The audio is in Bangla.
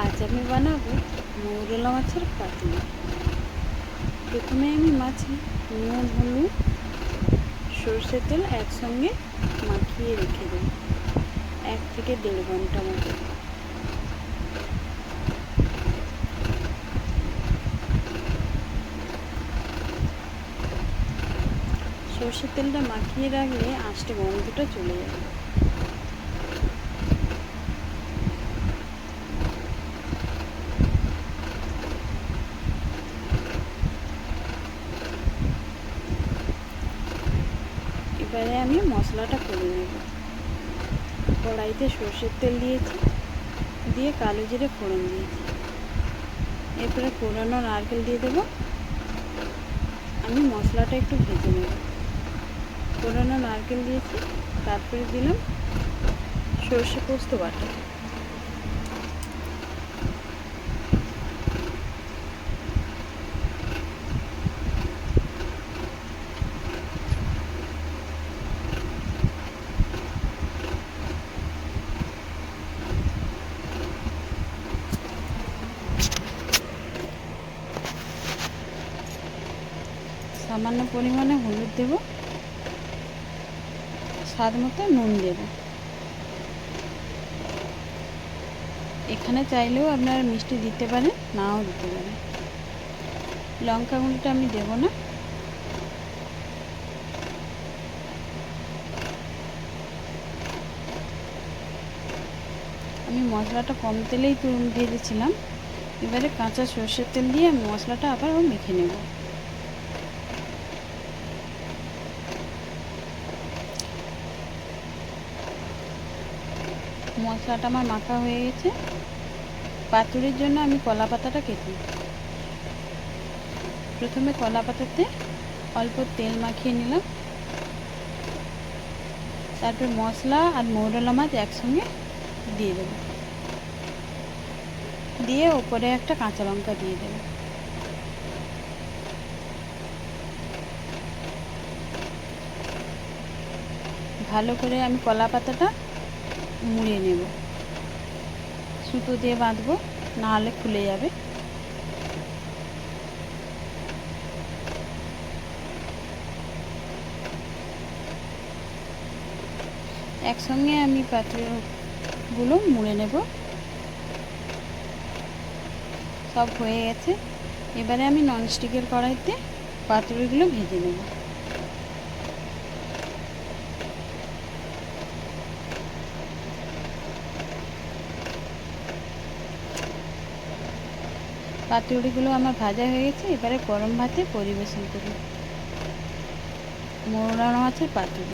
আজ আমি বানাবো মৌরলা মাছের পাতুরি। প্রথমে আমি মাছে নুন, হলুদ, সর্ষের তেল একসঙ্গে মাখিয়ে রেখে দেব। এক থেকে দেড় ঘণ্টা মতো। সর্ষের তেলটা মাখিয়ে রাখলে আঁশটা গন্ধটা চলে যাবে। এবারে আমি মশলাটা করে নেব। কড়াইতে সর্ষের তেল দিয়েছি, দিয়ে কালো জিরে ফোড়ন দিয়েছি। এরপরে কোরানো নারকেল দিয়ে দেব। আমি মশলাটা একটু ভেজে নেব। কোরানো নারকেল দিয়েছি, তারপরে দিলাম সর্ষে পোস্ত বাটা। সামান্য পরিমাণে হলুদ দেব, স্বাদ মতো নুন দেব। এখানে চাইলেও আপনারা মিষ্টি দিতে পারেন, নাও দিতে পারেন। লঙ্কা গুঁড়োটা আমি দেব না। আমি মশলাটা কম তেলেই ভেজেছিলাম। এবারে কাঁচা সর্ষের তেল দিয়ে আমি মশলাটা আবার মেখে নেব। মশলাটা আমার মাখা হয়ে গেছে। পাতুরির জন্য আমি কলা পাতাটা কেটে প্রথমে কলা পাতাতে অল্প তেল মাখিয়ে নিলাম। তারপর মশলা আর মৌরলা মাছ একসঙ্গে দিয়ে দেবো। দিয়ে ওপরে একটা কাঁচা লঙ্কা দিয়ে দেবো। ভালো করে আমি কলা পাতাটা মুড়ে নেব। সুতো দিয়ে বাঁধবো, নাহলে খুলে যাবে। একসঙ্গে আমি পাত্রগুলো মুড়ে নেব। সব হয়ে গেছে। এবারে আমি ননস্টিকের কড়াইতে পাতুরিগুলো ভেজে নেব। পাতুরিগুলো আমার ভাজা হয়ে গেছে এবারে গরম ভাতে পরিবেশন করি। মোড়া মাছের পাতুরি।